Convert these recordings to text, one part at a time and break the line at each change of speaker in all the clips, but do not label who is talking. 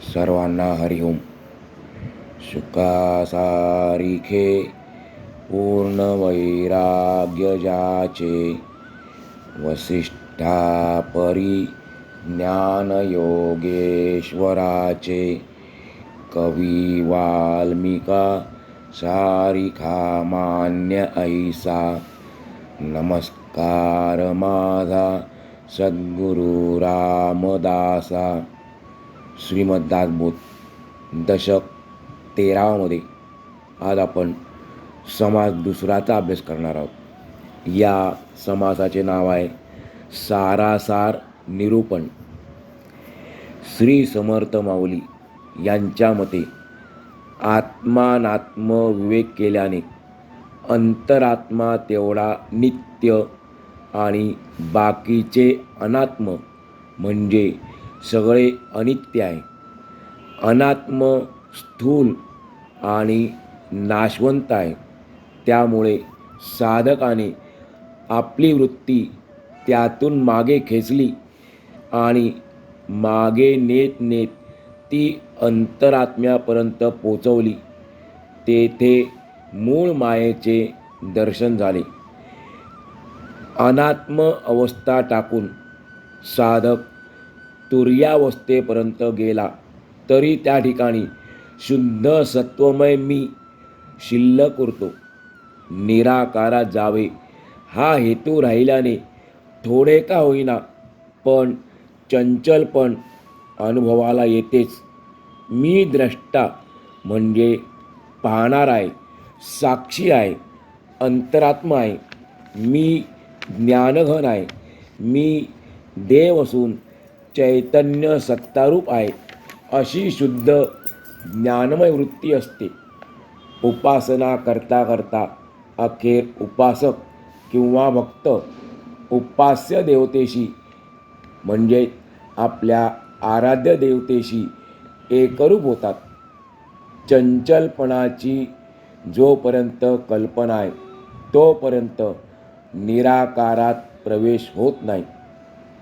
સર્વાના હરિહુમ સુખાસારીખે પૂર્ણ વૈરાગ્ય જાચે વસિષ્ઠા પરી જ્ઞાન યોગેશ્વરા છે કવિ વાલ્મિકા સારિકા માન્ય ઐસા નમસ્કાર માધા સદગુરુ રામદાસા श्रीमद्दासबोध दशक तेरावामध्ये आज आपण समाज दुसराचा अभ्यास करणार आहोत. या समासाचे नाव आहे सारासार निरूपण. श्री समर्थ माऊली यांच्या मते आत्मानात्म विवेक केल्याने अंतरात्मा तेवढा नित्य आणि बाकीचे अनात्म म्हणजे सगळे अनित्य आहे. अनात्म स्थूल आणि नाशवंत आहे. त्यामुळे साधकाने आपली वृत्ती त्यातून मागे खेचली आणि मागे नेत नेत ती अंतरात्म्यापर्यंत पोचवली. तेथे मूळ मायेचे दर्शन झाले. अनात्म अवस्था टाकून साधक तुर्यावस्थेपर्यंत गेला. तरी त्या ठिकाणी शुद्ध सत्वमय मी शिल्लक उरतो निराकारात जावे. हा हेतू राहिल्याने थोडे का होईना पण चंचलपण अनुभवाला येतेच. मी द्रष्टा म्हणजे पाहणार आहे साक्षी आहे अंतरात्मा आहे. मी ज्ञानघन आहे. मी देव असून चैतन्य सत्तारूप आहे. अशी शुद्ध ज्ञानमय वृत्ती असते. उपासना करता करता अखेर उपासक किंवा भक्त उपास्य देवतेशी म्हणजे आपल्या आराध्य देवतेशी एकरूप होतात. चंचलपणाची जोपर्यंत कल्पना आहे तोपर्यंत निराकारात प्रवेश होत नाही.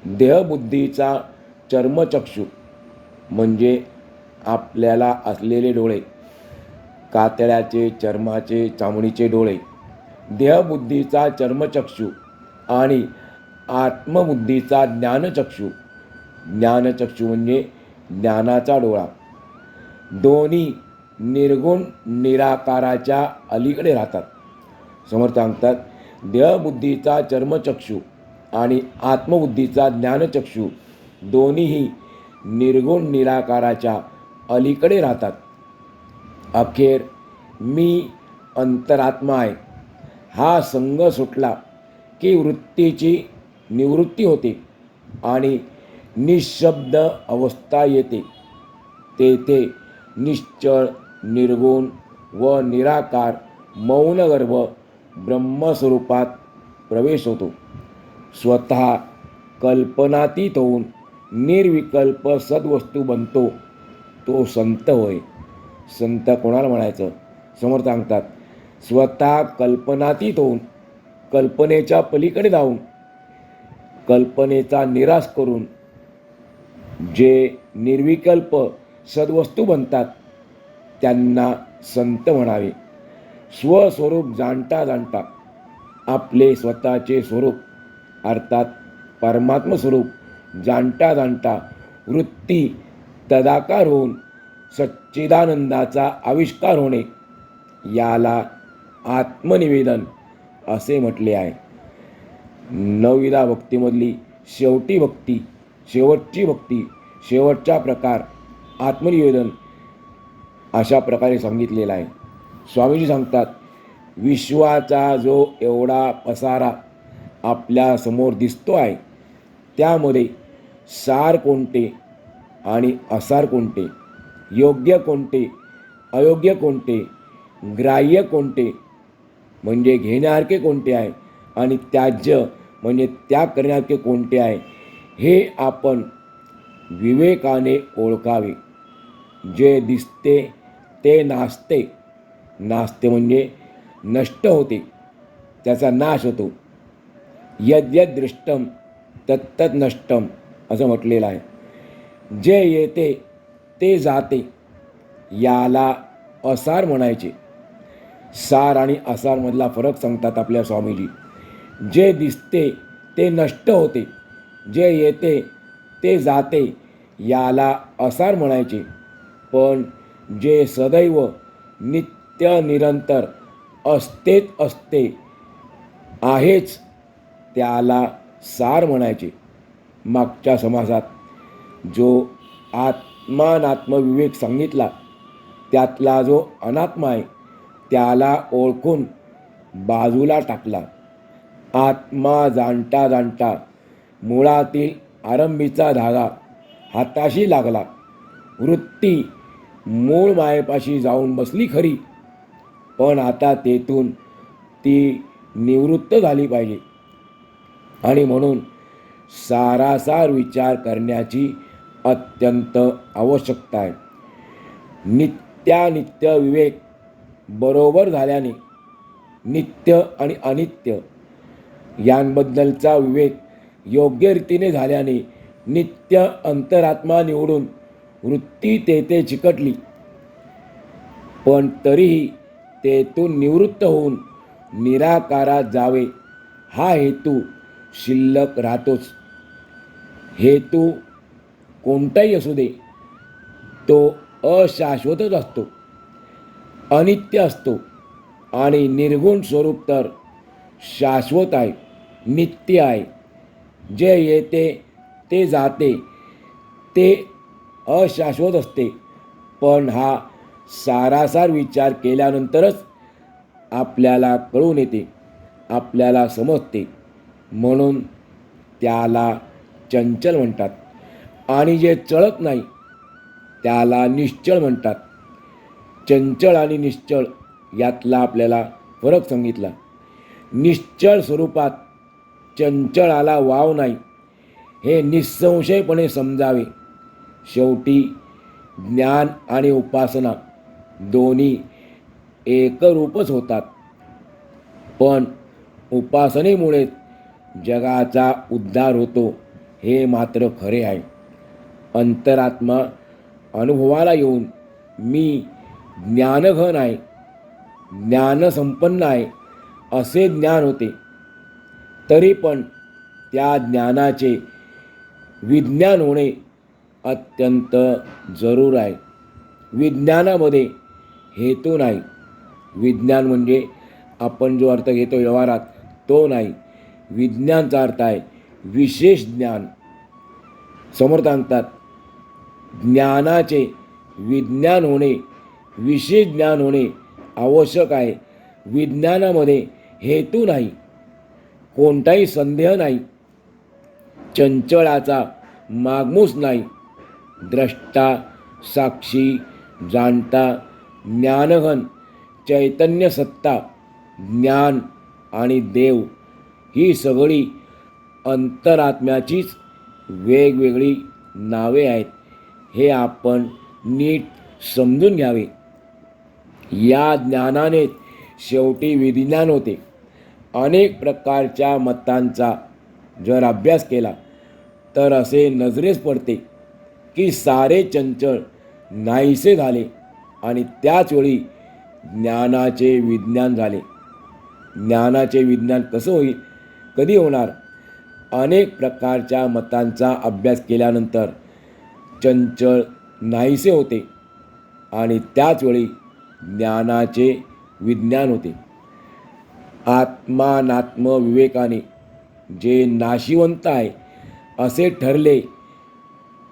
देहबुद्धीचा चर्मचक्षु म्हणजे आपल्याला असलेले डोळे कातळ्याचे चर्माचे चामडीचे डोळे देहबुद्धीचा चर्मचक्षु आणि आत्मबुद्धीचा ज्ञानचक्षु. ज्ञानचक्षु म्हणजे ज्ञानाचा डोळा. दोन्ही निर्गुण निराकाराच्या अलीकडे राहतात. समर्थ सांगतात देहबुद्धीचा चर्मचक्षु आणि आत्मबुद्धीचा ज्ञानचक्षु दोन्हीही निर्गुण निराकाराच्या अलीकडे राहतात. अखेर मी अंतरात्मा आहे. हा संघ सुटला की वृत्तीची निवृत्ती होते आणि निशब्द अवस्था येते. तेथे निश्चळ निर्गुण व निराकार मौनगर्भ ब्रह्मस्वरूपात प्रवेश होतो. स्वतः कल्पनातीत होऊन निर्विकल्प सद्वस्तू बनतो तो संत होय. संत कोणाला म्हणायचं? समोर सांगतात स्वतः कल्पनातीत होऊन कल्पनेच्या पलीकडे जाऊन कल्पनेचा निराश करून जे निर्विकल्प सद्वस्तू बनतात त्यांना संत म्हणावे. स्वस्वरूप जाणता जाणता आपले स्वतःचे स्वरूप अर्थात परमात्म स्वरूप जाणता जाणता वृत्ती तदाकार होऊन सच्चिदानंदाचा आविष्कार होणे याला आत्मनिवेदन असे म्हटले आहे. नवविधा भक्तीमधली शेवटी भक्ती शेवटची भक्ती शेवटचा प्रकार आत्मनिवेदन अशा प्रकारे सांगितलेला आहे. स्वामीजी सांगतात विश्वाचा जो एवढा पसारा आपल्यासमोर दिसतो आहे त्यामध्ये सार कोणते आणि असार कोणते? योग्य कोणते? अयोग्य कोणते? ग्राह्य कोणते? म्हणजे घेण्यासारखे कोणते आहे? आणि त्याज्य म्हणजे त्याग करण्यासारखे कोणते आहे? हे आपण विवेकाने ओळखावे. जे दिसते ते नाचते नाचते म्हणजे नष्ट होते. त्याचा नाश होतो. यद्यद दृष्टम तत्तत नष्टम असं म्हटलेलं आहे. जे येते ते जाते. याला असार म्हणायचे. सार आणि असारमधला फरक सांगतात आपल्या स्वामीजी. जे दिसते ते नष्ट होते. जे येते ते जाते. याला असार म्हणायचे. पण जे सदैव नित्य निरंतर असतेच असते आहेच त्याला सार म्हणायचे. मागच्या समाजात जो आत्मानात्मविवेक सांगितला त्यातला जो अनात्मा आहे त्याला ओळखून बाजूला टाकला. आत्मा जाणता जाणता मुळातील आरंभीचा धागा हाताशी लागला. वृत्ती मूळ मायेपाशी जाऊन बसली खरी पण आता तेथून ती निवृत्त झाली पाहिजे. आणि म्हणून सारासार विचार करण्याची अत्यंत आवश्यकता आहे. नित्यानित्य विवेक बरोबर झाल्याने नित्य आणि अनित्य यांबद्दलचा विवेक योग्य रीतीने झाल्याने नित्य अंतरात्मा निवडून वृत्ती तेथे चिकटली. पण तरीही तेथून निवृत्त होऊन निराकारात जावे हा हेतू शिल्लक राहतोच. हेतू कोणताही असू दे तो अशाश्वतच असतो. अनित्य असतो आणि निर्गुण स्वरूप तर शाश्वत आहे नित्य आहे. जे येते ते जाते ते अशाश्वत असते. पण हा सारासार विचार केल्यानंतरच आपल्याला कळून येते आपल्याला समजते. म्हणून त्याला चंचल म्हणतात. आणि जे चळत नाही त्याला निश्चळ म्हणतात. चंचळ आणि निश्चळ यातला आपल्याला फरक सांगितला. निश्चळ स्वरूपात चंचळाला वाव नाही हे निसंशयपणे समजावे. शेवटी ज्ञान आणि उपासना दोन्ही एकरूपच होतात. पण उपासनेमुळे जगाचा उद्धार होतो हे मात्र खरे आहे. अंतरात्मा अनुभवाला येऊन मी ज्ञानघन आहे ज्ञानसंपन्न आहे असे ज्ञान होते. तरी पण त्या ज्ञानाचे विज्ञान होणे अत्यंत जरूर आहे. विज्ञानामध्ये हेतू नाही. विज्ञान म्हणजे आपण जो अर्थ घेतो व्यवहारात तो नाही. विज्ञानचा अर्थ आहे विशेष ज्ञान. समोर सांगतात ज्ञानाचे विज्ञान होणे विशेष ज्ञान होणे आवश्यक आहे. विज्ञानामध्ये हेतू नाही कोणताही संदेह नाही चंचळाचा मागमूस नाही. द्रष्टा साक्षी जाणता ज्ञानघन चैतन्य सत्ता ज्ञान आणि देव ही सगळी अंतरात्म्याचीच वेगवेगळी नावे आहेत. हे आपण नीट समजून घ्यावे. या ज्ञानाने शेवटी विज्ञान होते. अनेक प्रकारच्या मतांचा जर अभ्यास केला तर असे नजरेस पडते की सारे चंचळ नाहीसे झाले आणि त्याचवेळी ज्ञानाचे विज्ञान झाले. ज्ञानाचे विज्ञान कसं होईल? कधी होणार? अनेक प्रकारच्या मतांचा अभ्यास केल्यानंतर चंचळ नाहीसे होते आणि त्याचवेळी ज्ञानाचे विज्ञान होते. आत्मानात्म विवेकाने जे नाशिवंत आहे असे ठरले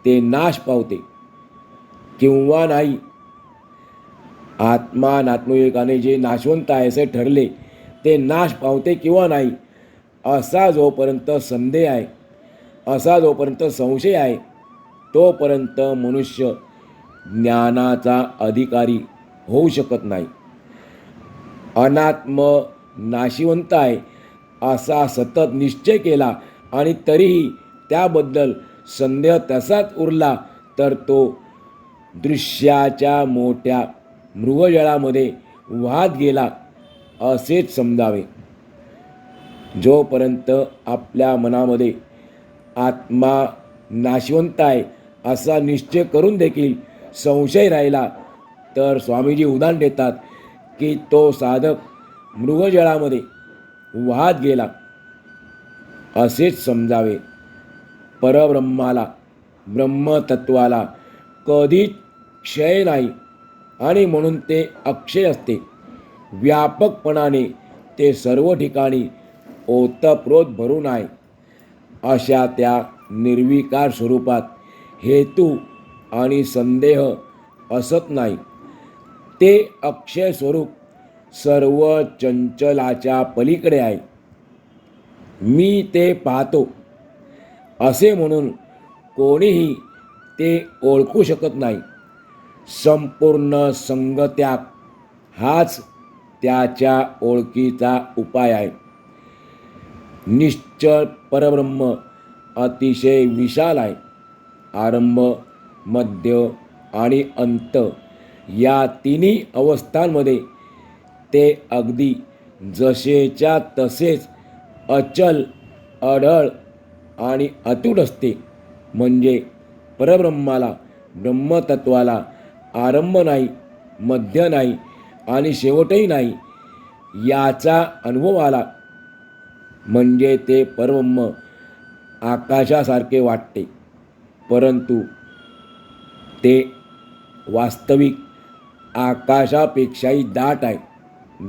ते नाश पावते. किंवा नाही आत्मानात्मविवेकाने जे नाशवंत आहे असे ठरले ते नाश पावते किंवा नाही असा जोपर्यंत संदेह आहे असा जोपर्यंत संशय आहे तोपर्यंत मनुष्य ज्ञानाचा अधिकारी होऊ शकत नाही. अनात्म नाशिवंत आहे असा सतत निश्चय केला आणि तरीही त्याबद्दल संदेह तसाच उरला तर तो दृश्याच्या मोठ्या मृगजळामध्ये वाहत गेला असेच समजावे. जोपर्यंत आपल्या मनामध्ये आत्मा नाशवंत आहे असा निश्चय करून देखील संशय राहिला तर स्वामीजी उदाहरण देतात की तो साधक मृगजळामध्ये वाहत गेला. असेच समजावे. परब्रह्माला ब्रह्मतत्वाला कधीच क्षय नाही आणि म्हणून ते अक्षय असते. व्यापकपणाने ते सर्व ठिकाणी ओतप्रोत भरून आहे अशा त्या निर्विकार स्वरूपात हेतू आणि संदेह असत नाही. ते अक्षय स्वरूप सर्व चंचलाच्या पलीकडे आहे. मी ते पाहतो. असे म्हणून कोणीही ते ओळखू शकत नाही. संपूर्ण संगत्याग हाच त्याच्या ओळखीचा उपाय आहे. निश्चळ परब्रह्म अतिशय विशाल आहे. आरंभ मध्य आणि अंत या तिन्ही अवस्थांमध्ये ते अगदी जसेच्या तसेच अचल अढळ आणि अतूट असते. म्हणजे परब्रह्माला ब्रह्मतत्वाला आरंभ नाही मध्य नाही आणि शेवटही नाही याचा अनुभव आला. म्हणजे ते परब्रह्म आकाशासारखे वाटते. परंतु ते वास्तविक आकाशापेक्षाही दाट आहे.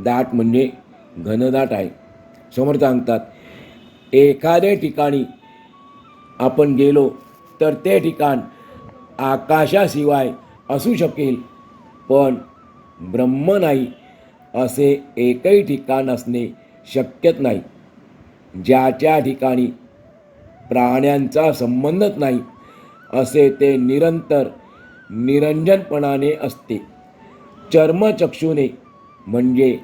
दाट म्हणजे घनदाट आहे. समोर सांगतात एखाद्या ठिकाणी आपण गेलो तर ते ठिकाण आकाशाशिवाय असू शकेल पण ब्रह्म नाही असे एकही ठिकाण असणे शक्यच नाही. ज्याच्या ठिकाणी प्राण्यांचा संबंधच नाही असे ते निरंतर निरंजनपणाने असते. चर्मचक्षुने म्हणजे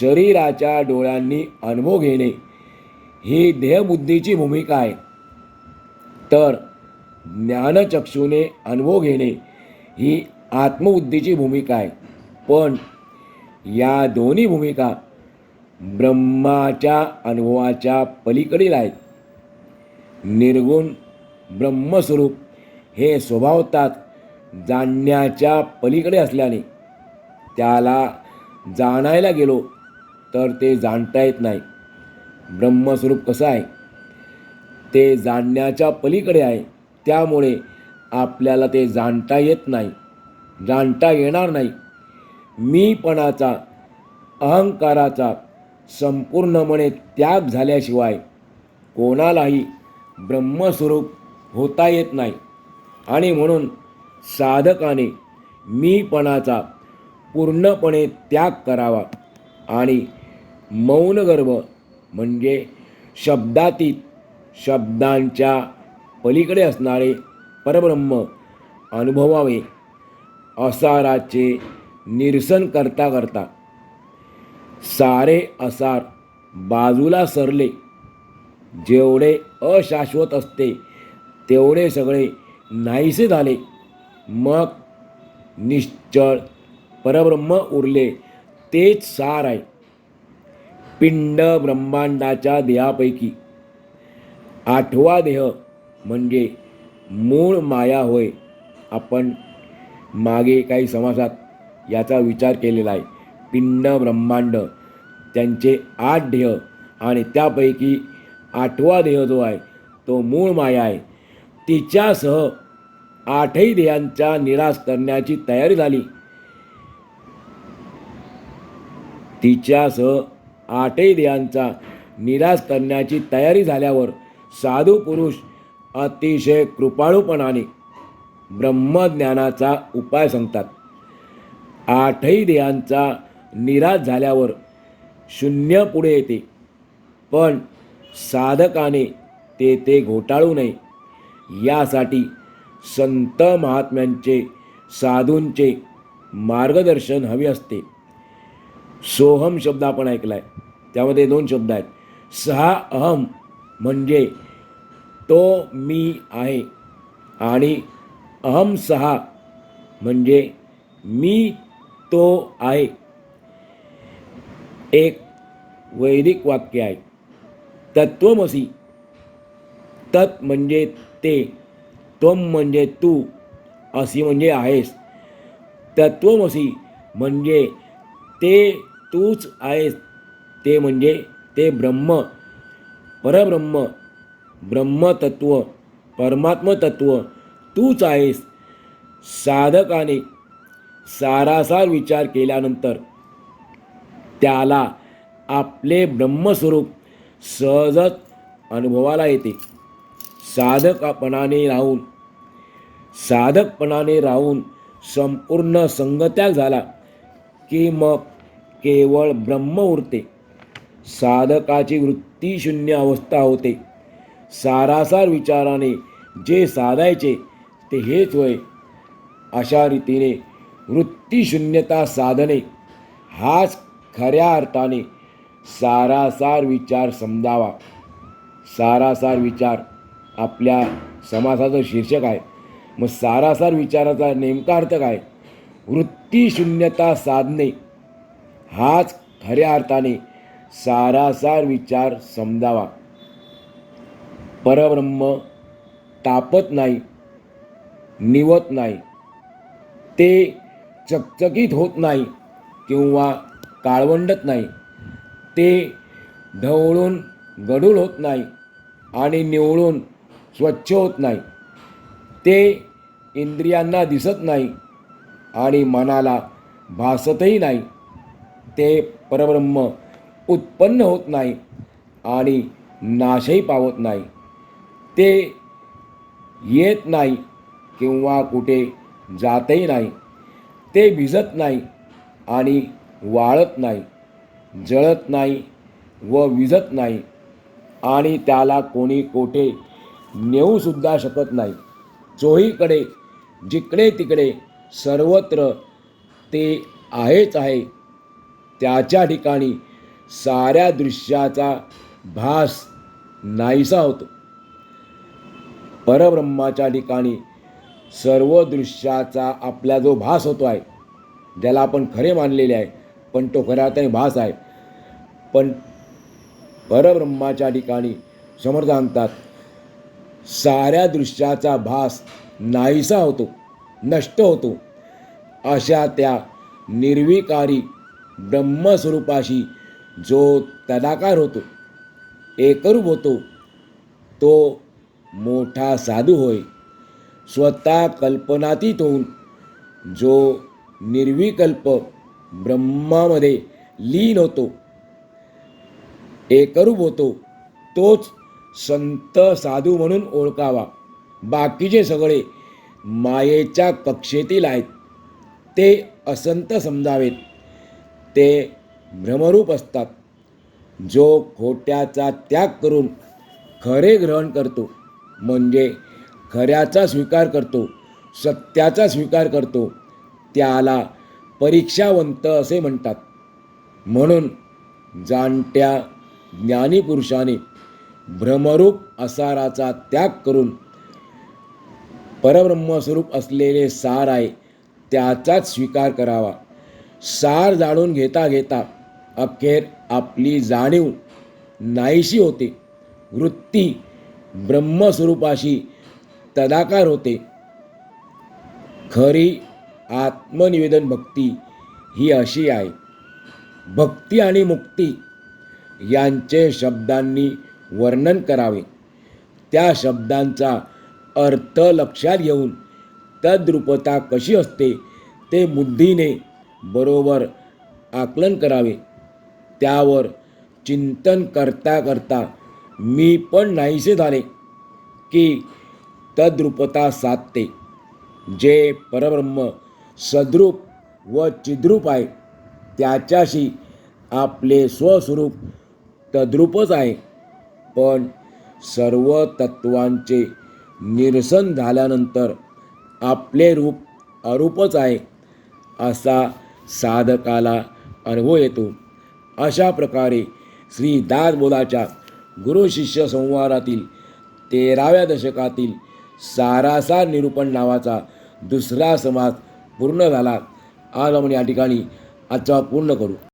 शरीराच्या डोळ्यांनी अनुभव घेणे ही देहबुद्धीची भूमिका आहे. तर ज्ञानचक्षुने अनुभव घेणे ही आत्मबुद्धीची भूमिका आहे. पण या दोन्ही भूमिका ब्रह्माच्या अनुभवाच्या पलीकडील आहेत निर्गुण ब्रह्मस्वरूप हे स्वभावतात जाणण्याच्या पलीकडे असल्याने. त्याला जाणायला गेलो तर ते जाणता येत नाही. ब्रह्मस्वरूप कसं आहे? ते जाणण्याच्या पलीकडे आहे. त्यामुळे आपल्याला ते जाणता येत नाही जाणता येणार नाही. मीपणाचा अहंकाराचा संपूर्णपणे त्याग झाल्याशिवाय कोणालाही ब्रह्मस्वरूप होता येत नाही. आणि म्हणून साधकाने मीपणाचा पूर्णपणे त्याग करावा. आणि मौनगर्भ म्हणजे शब्दातीत शब्दांच्या पलीकडे असणारे परब्रह्म अनुभवावे असाराचे निरसन करता करता सारे असार बाजूला सरले. जेवढे अशाश्वत असते तेवढे सगळे नाहीसे झाले. मग निश्चळ परब्रह्म उरले तेच सार आहे. पिंड ब्रह्मांडाच्या देहापैकी आठवा देह म्हणजे मूळ माया होय. आपण मागे काही समासात याचा विचार केलेला आहे. पिंड ब्रह्मांड. त्यांचे आठ ध्येय आणि त्यापैकी आठवा देह जो आहे तो मूळ माया आहे. तिच्यासह आठही ध्येयांचा निराश करण्याची तयारी झाली. तिच्यासह आठही ध्येयांचा निराश करण्याची तयारी झाल्यावर साधू पुरुष अतिशय कृपाळूपणाने ब्रह्मज्ञानाचा उपाय सांगतात. आठही देहांचा निराश झाल्यावर शून्य पुढे येते. पण साधकाने ते ते घोटाळू नये. यासाठी संत महात्म्यांचे साधूंचे मार्गदर्शन हवे असते. सोहम शब्द आपण ऐकला आहे त्यामध्ये दोन शब्द आहेत. सहा अहम म्हणजे तो मी आहे आणि अहम सहा म्हणजे मी तो आहे. एक वैदिक वाक्य आहे. तत्वमसी. तत् म्हणजे ते त्वम म्हणजे तू असी म्हणजे आहेस. तत्वमसी म्हणजे ते तूच आहेस ते म्हणजे ते ब्रह्म परब्रह्म ब्रह्मतत्व परमात्मतत्व तूच आहेस. साधकाने सारासार विचार केल्यानंतर त्याला आपले ब्रह्मस्वरूप सहजच अनुभवाला येते. साधकपणाने राहून साधकपणाने राहून संपूर्ण संगत्याग झाला की मग केवळ ब्रह्म उरते. साधकाची वृत्ती शून्य अवस्था होते. सारासार विचाराने जे साधायचे ते हेच होय. अशा रीतीने वृत्तीशून्यता साधणे हाच खऱ्या अर्थाने सारासार विचार समजावा. सारासार विचार आपल्या समासाचं शीर्षक आहे. मग सारासार विचाराचा नेमका अर्थ काय? वृत्तीशून्यता साधणे हाच खऱ्या अर्थाने सारासार विचार समजावा. परब्रह्म तापत नाही निवत नाही. ते चकचकीत होत नाही किंवा काळवंडत नाही. ते ढवळून गडूळ होत नाही आणि निवळून स्वच्छ होत नाही. ते इंद्रियांना दिसत नाही आणि मनाला भासतही नाही. ते परब्रह्म उत्पन्न होत नाही आणि नाशही पावत नाही. ते येत नाही किंवा कुठे जातही नाही. ते भिजत नाही आणि वाळत नाही जळत नाही व विझत नाही आणि त्याला कोणी कोठे नेऊसुद्धा शकत नाही. चोहीकडे जिकडे तिकडे सर्वत्र ते आहेच आहे. त्याच्या ठिकाणी साऱ्या दृश्याचा भास नाहीसा होतो. परब्रह्माच्या ठिकाणी सर्व दृश्याचा आपला जो भास होतो आहे ज्याला आपण खरे मानलेले आहे पण तो खऱ्या अर्थाने भास आहे. पण परब्रह्माच्या ठिकाणी समर्थ सांगतात साऱ्या दृश्याचा भास नाहीसा होतो नष्ट होतो. अशा त्या निर्विकारी ब्रह्मस्वरूपाशी जो तदाकार होतो एकरूप होतो तो मोठा साधू होय. स्वतः कल्पनातीत होऊन जो निर्विकल्प ब्रह्मामध्ये लीन होतो. एकरूप होतो. तोच संत साधू म्हणून ओळखावा. बाकीचे सगळे मायेच्या कक्षेतील आहेत. ते असंत समजावेत. ते भ्रमरूप असतात. जो खोट्याचा त्याग करून खरे ग्रहण करतो म्हणजे खऱ्याचा स्वीकार करतो सत्याचा स्वीकार करतो त्याला परीक्षावंत असे म्हणतात. म्हणून जाणत्या ज्ञानीपुरुषाने भ्रमरूप असाराचा त्याग करून परब्रह्मस्वरूप असलेले सार आहे त्याचाच स्वीकार करावा. सार जाणून घेता घेता अखेर आपली जाणीव नाहीशी होते. वृत्ती ब्रह्मस्वरूपाशी तदाकार होते. खरी आत्मनिवेदन भक्ती ही अशी आहे. भक्ती आणि मुक्ती यांचे शब्दांनी वर्णन करावे. त्या शब्दांचा अर्थ लक्षात घेऊन तद्रुपता कशी असते ते बुद्धीने बरोबर आकलन करावे. त्यावर चिंतन करता करता मी पण नाहीसे झाले की तद्रुपता साधते. जे परब्रह्म सद्रूप व चिद्रूप आहे. त्याच्याशी आपले स्वस्वरूप तद्रूपच आहे. पण सर्व तत्वांचे निरसन झाल्यानंतर आपले रूप अरूपच आहे असा साधकाला अनुभव येतो. अशा प्रकारे श्री दासबोधाच्या गुरुशिष्य संवारातील तेराव्या दशकातील सारासार निरूपण नावाचा दुसरा समाज पूर्ण झाला आज आपण या ठिकाणी आजचा पूर्ण करू.